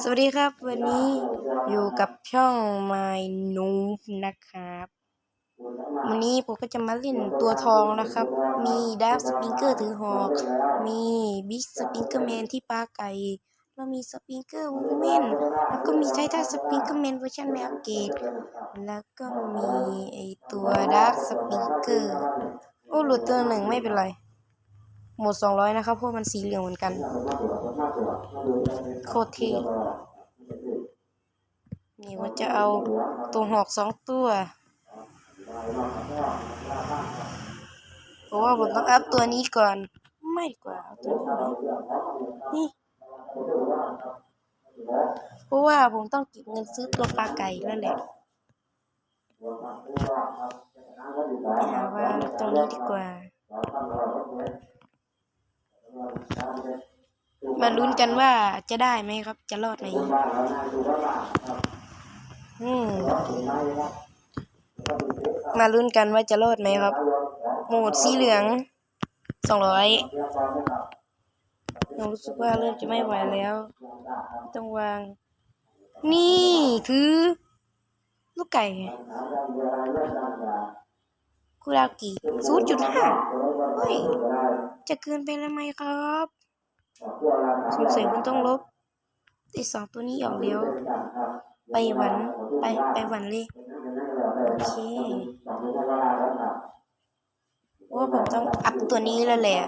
สวัสดีครับ วันนี้อยู่กับช่อง My Noob นะครับ วันนี้ผมก็จะมาเล่นตัวทองนะครับ มีดาร์ s สปริงเกอร์ถือหอก มีบิ๊กสปริงเกอร์แมนที่ปลาไก่แล้วมีสปริงเกอร์วูแมนแล้วก็มีไททันสปริงเกอร์แมนเวอร์ชันแมปเกตแล้วก็มีไอตัวดาร์ s สปริงเกอร์โอ้หลุดตัวหนึ่งไม่เป็นไร หมด200นะครับเพราะมันสีเหลืองเหมือนกัน โคตรเท่นี่ว่าจะเอาตัวหอกสองตัวเพราะว่าผมต้องอัพตัวนี้ก่อน ไม่ดีกว่าเอาตัวนี้นี่ เพราะว่าผมต้องเก็บเงินซื้อตัวปลาไก่แล้วแหละไปหาว่าตรงนี้ดีกว่า มาลุ้นกันว่าจะได้ไหมครับ จะรอดไหมอืมมาลุ้นกันว่าจะรอดไหมครับ โหมดสีเหลืองสองร้อยผมรู้สึกว่าเริ่มจะไม่ไหวแล้ว ต้องวาง นี่คือ ลูกไก่คูดาวกี่ศูนย์จุดห้าเฮ้ย จะเกินไปแล้วไหมครับ สงสัยคุณต้องลบไอ้สองตัวนี้ออกแล้ว ไปหวันไปไปหวันเลยโอเคว่าผมต้องอัพตัวนี้แล้วแหละ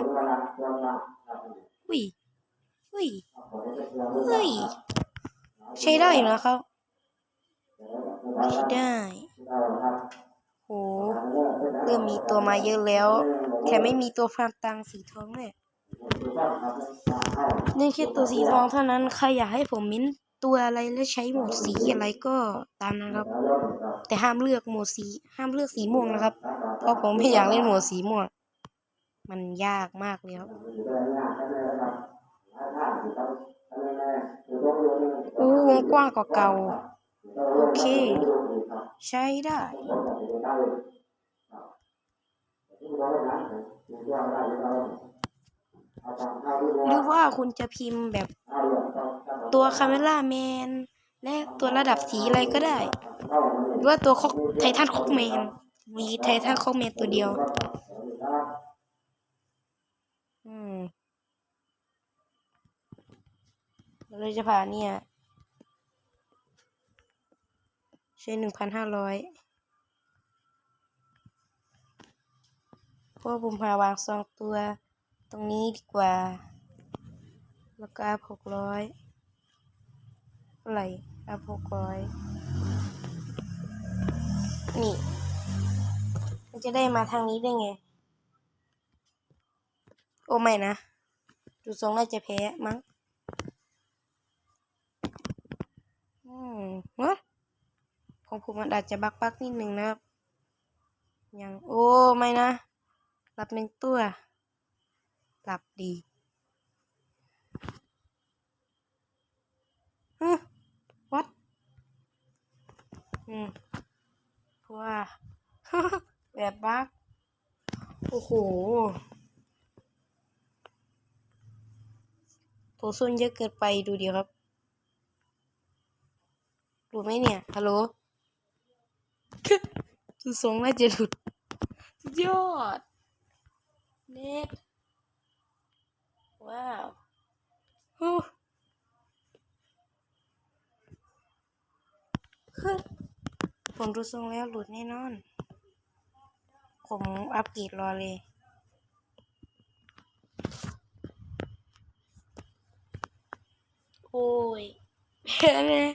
อุ้ยอุ้ยเฮ้ยใช้ได้อยู่นะครับใช้ได้โหเริ่มมีตัวมาเยอะแล้วแค่ไม่มีตัวฟาร์มตังสีทองเลย นี่แค่ตัวสีทองเท่านั้น ใครอยากให้ผมมิ้นตัวอะไรและใช้โหมดสีอะไรก็ตามนะครับ แต่ห้ามเลือกโหมดสี ห้ามเลือกสีม่วงนะครับ เพราะผมไม่อยากเล่นโหมดสีม่วง มันยากมากเลยครับโอ้วงกว้างกว่าเก่า โอเค ใช้ได้ หรือว่าคุณจะพิมพ์แบบตัวคาเมล่าแมนและตัวระดับสีอะไรก็ได้ หรือว่าตัวคอกไททันคอกแมนมีไททันคอกแมนตัวเดียว อืมเราจะผ่านเนี่ยใช้หนึ่งพันห้าร้อยเพราะผมพาวางสองตัว ตรงนี้ดีกว่า แล้วก็หกร้อยเท่าไรอัพหกร้อยนี่ มันจะได้มาทางนี้ได้ไง โอ้ไม่นะ ดูทรงน่าจะแพ้มั้ง อืมวะของผมมันอาจจะบักบักนิดนึงนะครับ ยัง โอ้ ไม่นะ รับหนึ่งตัว หลับดีฮึวัดอืมพราะว่าแบบบักโอ้โหโถส้นเยอะเกินไปดูดีครับหลุดไหมเนี่ย ฮัลโหลดูทรงน่าจะหลุดสุดยอด เน็ต ว้าวฮู้ฮึผมดูทรงแล้วหลุดแน่นอน ผมอัปเกรดรอเลยโอ้ยแพ้เลย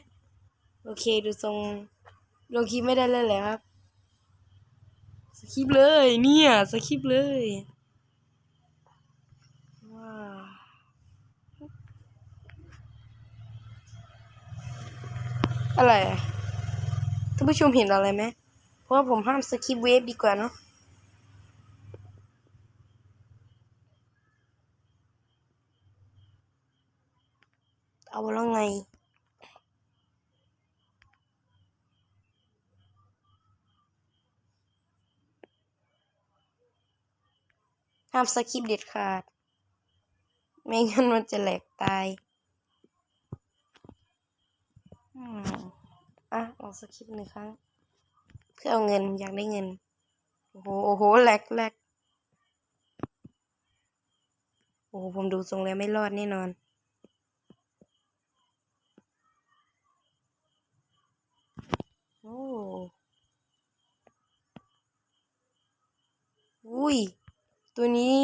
โอเคดูทรงลงคลิปไม่ได้เลยแหละครับ สคริปต์เลยเนี่ย สคริปต์เลย ว้าว อะไรท่านผู้ชมเห็นอะไรไหม เพราะว่าผมห้ามสคิปเวฟดีกว่าเนาะเอาแล้วไงห้ามสคิปเด็ดขาด ไม่งั้นมันจะแหลกตาย อืม อะลองสคริปต์หนึ่งครั้ง เพื่อเอาเงินอยากได้เงิน โอ้โหโอ้โหแลกแลกโอ้โหผมดูทรงแล้วไม่รอดแน่นอน โอ้อุ้ย ตัวนี้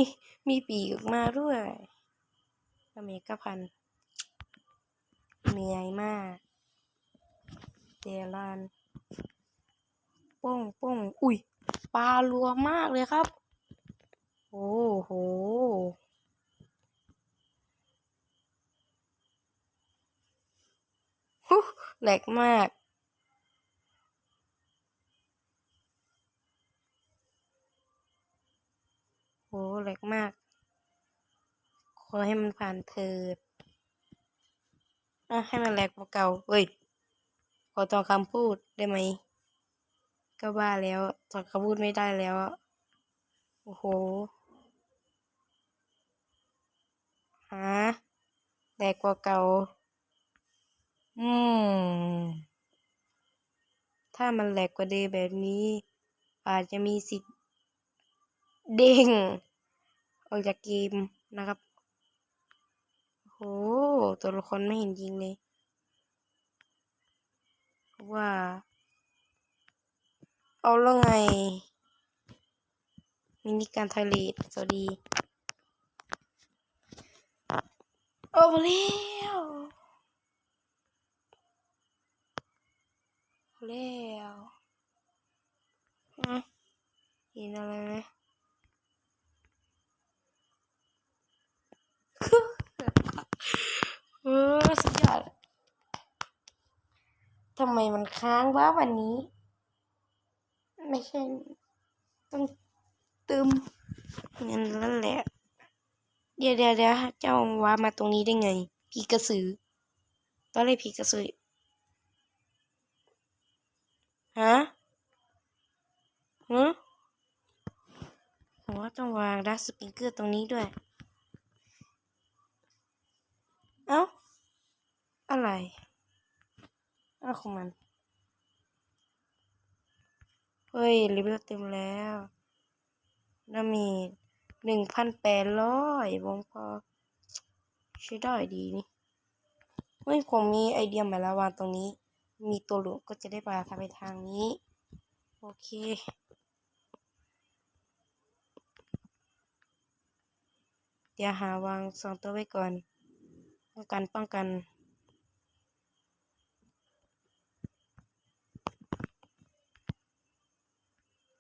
มีปีกออกมาด้วยอเมกะพัน เหนื่อยมาก เดลานป้องป้องอุ้ยปลารัวมากเลยครับ โอ้โหแหลกมากโหแหลกมาก ขอให้มันผ่านเถิดอะให้มันแหลกกว่าเก่าเฮ้ย ขอต่อคำพูดได้ไหม ก็บ้าแล้ว ต่อคำพูดไม่ได้แล้ว โอ้โหฮะแหลกกว่าเก่า อืม ถ้ามันแหลกกว่าเดิมแบบนี้ อาจจะมีสิทธิ์เด้งออกจากเกมนะครับ โห ตัวละครไม่เห็นจริงเลย ว่า เอาแล้วไง มินิการไทยเลีดสวัสดีโอ้แล้วแล้วอะเห็นอะไรไหม เออสุดยอด ทำไมมันค้างวะวันนี้ ไม่ใช่ ต้องเติมเงินแล้วแหละ เดี๋ยวเดี๋ยวเดี๋ยวเจ้าว้ามาตรงนี้ได้ไง ผีกระสือตอนแรกผีกระสือฮะฮะผมว่าต้องวางดักสปริงเกอร์ตรงนี้ด้วย เอ้า อะไร อะไรของมัน เฮ้ยเลเวลเต็มแล้วน้ามีหนึ่งพันแปดร้อยวงพอใช้ได้ดีนี่ เฮ้ย ผมมีไอเดียใหม่แล้ววางตรงนี้ มีตัวหลุมก็จะได้ปลาทำไปทางนี้ โอเคเดี๋ยวหาวางสองตัวไว้ก่อน ป้องกันป้องกัน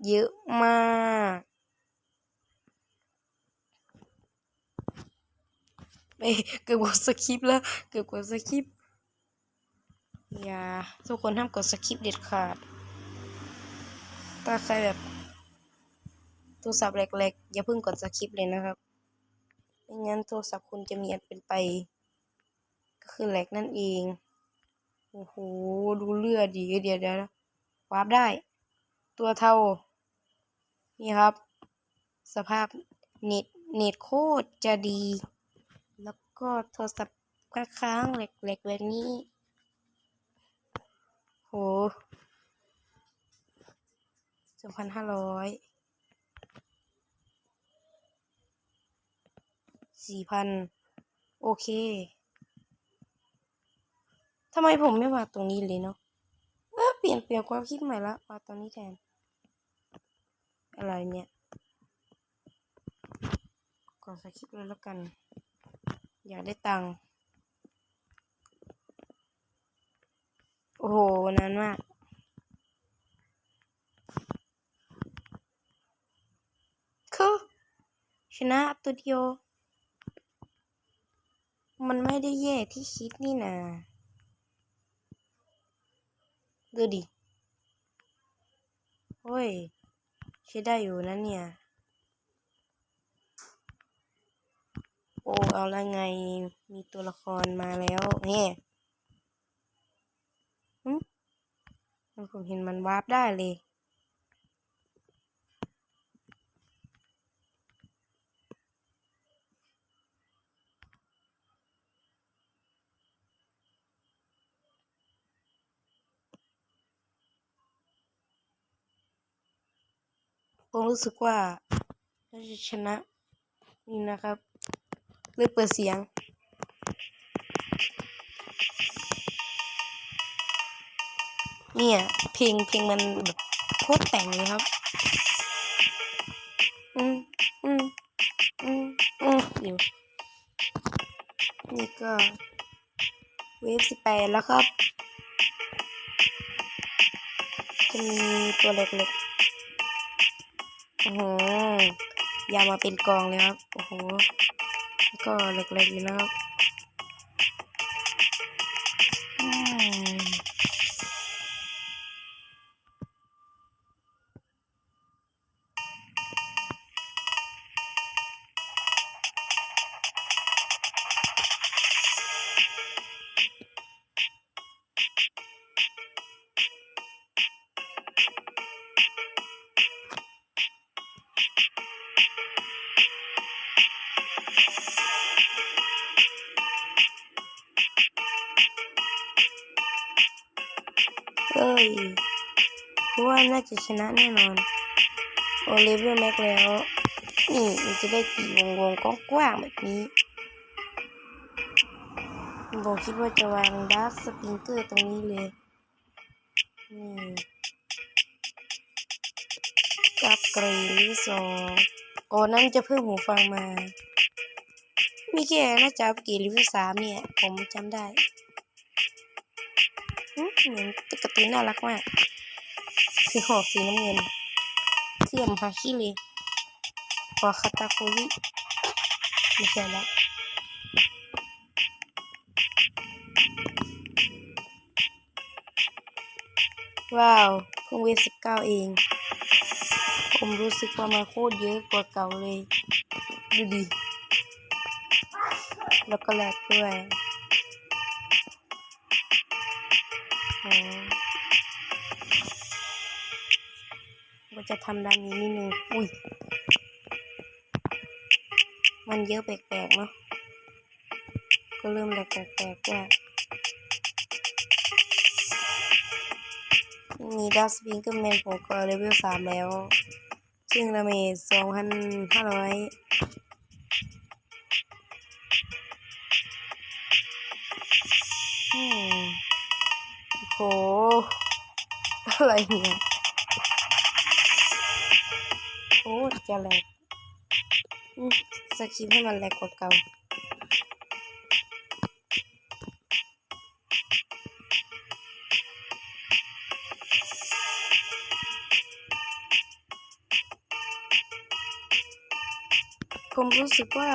เยอะมาก เกือบกดสคริปต์แล้ว เกือบกดสคริปต์อย่าทุกคนห้ามกดสคริปต์เด็ดขาด ถ้าใครแบบโทรศัพท์แหลกๆ อย่าเพิ่งกดสคริปต์เลยนะครับ ไม่งั้นโทรศัพท์คุณจะมีอันเป็นไป ก็คือแหลกนั่นเอง โอ้โห ดูเลือดดีเดี๋ยวเดี๋ยววาร์ปได้ ตัวเท่า นี่ครับ สภาพเน็ตเน็ตโคตรจะดี แล้วก็โทรศัพท์ค้างๆแหล็กๆแบบนี้ โหสองพันห้าร้อยสี่พันโอเคทำไมผมไม่วาดตรงนี้เลยเนาะเออเปลี่ยนเปลี่ยนความคิดใหม่ละวาดตรงนี้แทน อะไรเนี่ยกดสคริปเลยแล้วกัน อยากได้ตังค์โอ้โหนานมากคือชนะตัวเดียว มันไม่ได้แย่ที่คิดนี่นาดูดิ โอ้ย คิดได้อยู่นะเนี่ย โอ้เอาละไงมีตัวละครมาแล้วเนี่ยผมเห็นมันวาร์ปได้เลย ผมรู้สึกว่าน่าจะชนะนี่นะครับเลยเปิดเสียง เนี่ยเพลงเพลงมันแบบโคตรแต่งเลยครับ อืมอืมอืมอืมเดี๋ยวนี่ก็เวฟสิบแปดแล้วครับ จะมีตัวเล็กๆ โอ้โหยามาเป็นกองเลยครับ โอ้โห ก็เล็กๆอยู่นะครับ เอ้ยเพราะว่าน่าจะชนะแน่นอน โอเลเวลแม็กแล้ว นี่มันจะได้ตีวงวงกว้างๆแบบนี้ผมคิดว่าจะวางดาร์คสปริงเกอร์ตรงนี้เลยนี่กับกรีลิสองก่อนนั้นจะเพิ่มหูฟังมา มีแค่น่าจะอัปเกรดลิเวลสามเนี่ย ผมจำได้ เหมือนตุ๊กตาน่ารักมากสีหอสีน้ำเงินเสื่อมฮาคิเลยวาคาตาโคริไม่ใช่แล้วว้าวเพิ่งเวฟสิบเก้าเอง ผมรู้สึกว่ามันโคตรเยอะกว่าเก่าเลย ดูดิ แล้วก็แลกด้วย ก็จะทำด้านนี้นิดนึง อุ้ย มันเยอะแปลกๆเนาะ ก็เริ่มแหลกแปลกๆด้วยมีดัสบิงเกอร์แมนผมก็เลเวลสามแล้ว ซึ่งดาเมจสองพันห้าร้อยอืม โห อะไรเนี่ยโอ้จะแหลกสคริปให้มันแหลกกว่าเก่าผมรู้สึกว่า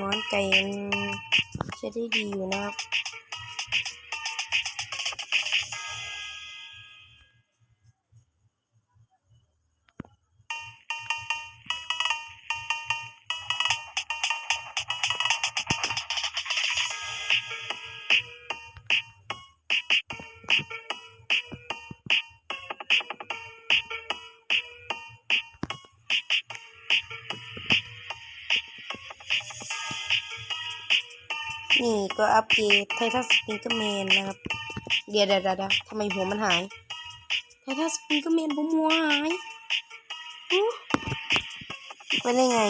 งอนไก่มันจะได้ดีอยู่นะครับ อัปเกรดไททันสปริงเกอร์แมนนะครับ เดี๋ยวเดี๋ยวเดี๋ยวทำไมหัวมันหายไททันสปริงเกอร์แมนผมหัวหายอู้ไปได้ไง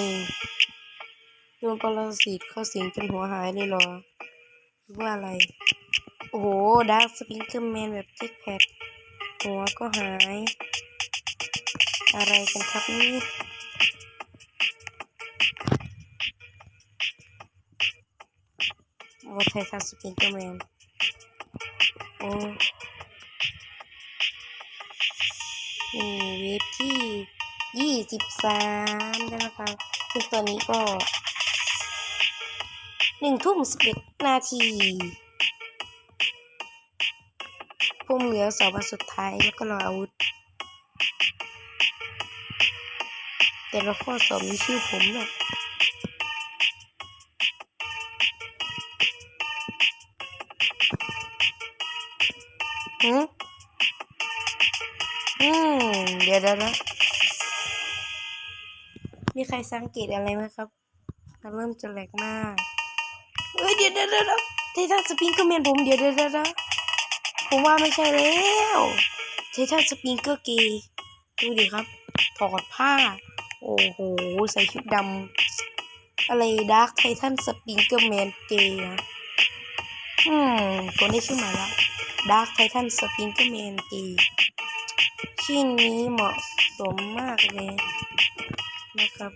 โดนปรสิตเข้าสิงจนหัวหายเลยหรอหรือว่าอะไร โอ้โหดาร์คสปริงเกอร์แมนแบบเจ็คแพดหัวก็หาย อะไรกันครับนี่ โอ้ไททันสปริงเกอร์แมนโอ้นี่เวฟที่ยี่สิบสามแล้วนะครับซึ่งตัวนี้ก็หนึ่งทุ่มสิบเอ็ดนาทีผมเหลือสองวันสุดท้ายแล้วก็รออาวุธ แต่ละข้อสอบมีชื่อผมเนาะอืมอืมเดี๋ยวเดี๋ยวนะมีใครสังเกตอะไรไหมครับมันเริ่มจะแหลกมากเอ้ยเดี๋ยวเดี๋ยวเดี๋ยวเททันสปริงเกอร์แมนผมเดี๋ยวเดี๋ยวเดี๋ยวเดี๋ยวผมว่าไม่ใช่แล้วเททันสปริงเกอร์เกย์ดูดิครับ ถอดผ้า โอ้โห ใส่ชุดดำอะไรดาร์คไททันสปริงเกอร์แมนเกย์นะอืมคนได้ชื่อมาแล้ว ดาร์คไททันสปิงเกอร์แมนเกย์ชื่อนี้เหมาะสมมากเลยนะครับ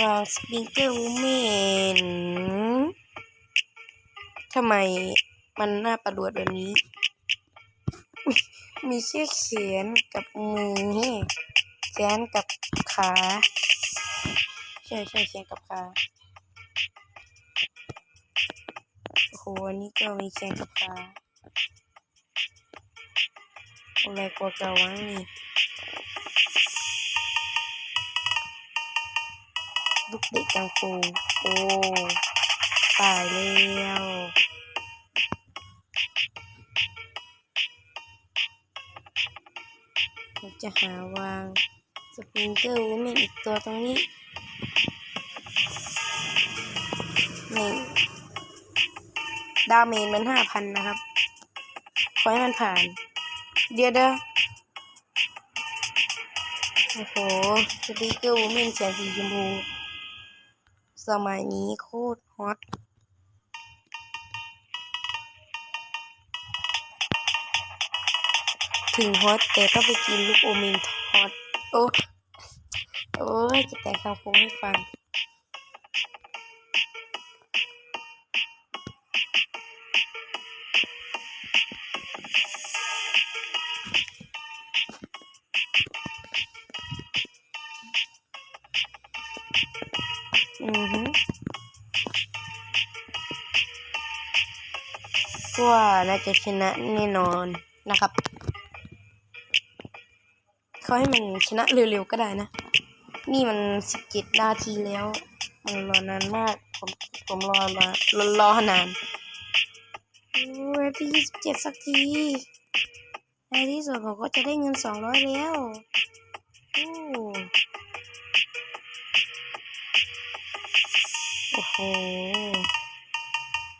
วางสปิงเกอร์วูแมนทำไมมันหน้าประดวดแบบนี้ มีแค่แขนกับมือให้แขนกับขา ใช่ใช่แขนกับขา โอ้โหอันนี้ก็มีแขนกับขาอะไรกว่าเก่าวะนี่ลูกเด็กกังฟูโอ้ตายแล้วจะหาวางสปริงเกอร์วูแมนอีกตัวตรงนี้ ดาเมจมันห้าพันนะครับ ขอให้มันผ่าน เดี๋ยวเด้อโอ้โหสปริงเกอร์วูแมนแขนสีชมพู สมัยนี้โคตรฮอตถึงฮอตแต่ต้องไปกินลูกโอเมนทอด โอ้ โอ้จะแต่งคำคงให้ฟัง อือฮึว่าน่าจะชนะแน่นอนนะครับ เขาให้มันชนะเร็วๆก็ได้นะ นี่มันสิบเจ็ดนาทีแล้ว มันรอนานมาก ผมผมรอมารอรอนานโอ้ยที่ยี่สิบเจ็ดสักที ในที่สุดผมก็จะได้เงินสองร้อยแล้ว โอ้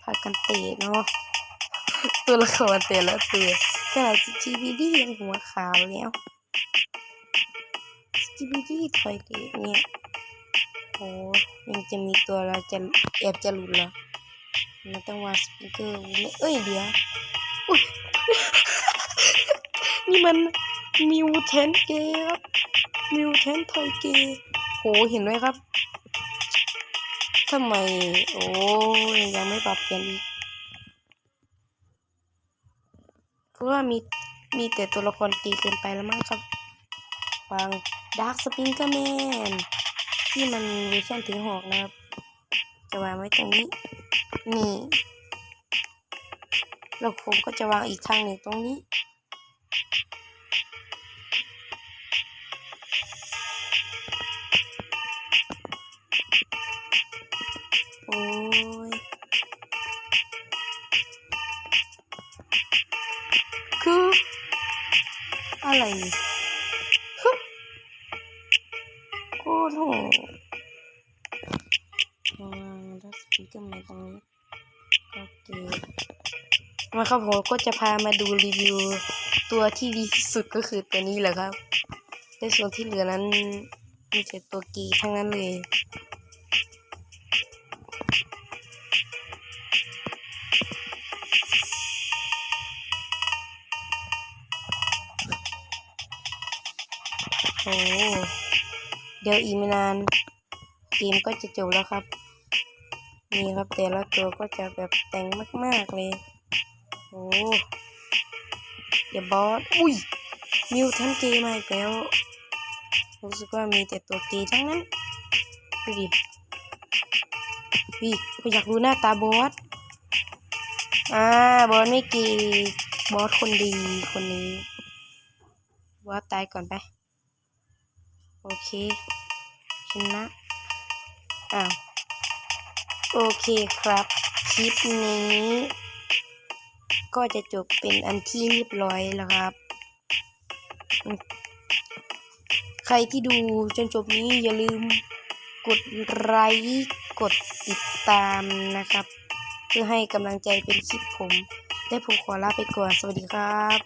พากันเตะเนาะตัวละครแต่ละตัวขนาด GBD ยังหัวขาวแล้ว GBD ถอยเตะเนี่ยโอ้ยังจะมีตัวเราจะแอบจะหลุดเหรอมันต้องวางสปีกเกอร์ไม่เอ้ยเดี๋ยวอุ้ยนี่มันมิวเทนเกครับมิวเทนถอยเกโหเห็นไหมครับ ทำไม โอ้ยยังไม่ปรับเปลี่ยนอีกเพราะว่ามีมีแต่ตัวละครตีเกินไปแล้วมั้งครับวางดาร์คสปริงเกอร์แมนที่มันเวอร์ชันถึงหกนะครับ จะวางไว้ตรงนี้ นี่แล้วผมก็จะวางอีกทางหนึ่งตรงนี้ อ้ยคือ อะไรฮึโคตรโหวางดัสปีกเกอร์มตรงนี้โอเคมาครับผมก็จะพามาดูรีวิว ตัวที่ดีที่สุดก็คือตัวนี้แหละครับ ในส่วนที่เหลือนั้นมีแต่ตัวกีทั้งนั้นเลย เดี๋ยวอีกไม่นานเกมก็จะจบแล้วครับนี่ครับแต่ละตัวก็จะแบบแต่งมาก ๆ เลย โอ้เดี๋ยวบอส อุ้ย มิวทันเกมาอีกแล้ว รู้สึกว่ามีแต่ตัวเกทั้งนั้น ดูดิวิผมอยากรู้หน้าตาบอส อ่า บอสไม่เกย์บอสคนดีคนนี้บอสตายก่อนไป โอเคชนะอ้าวโอเคครับ คลิปนี้ ก็จะจบเป็นอันที่เรียบร้อยแล้วครับ ใครที่ดูจนจบนี้อย่าลืมกดไลค์กดติดตามนะครับ เพื่อให้กำลังใจเป็นคลิปผมและผมขอลาไปก่อน สวัสดีครับ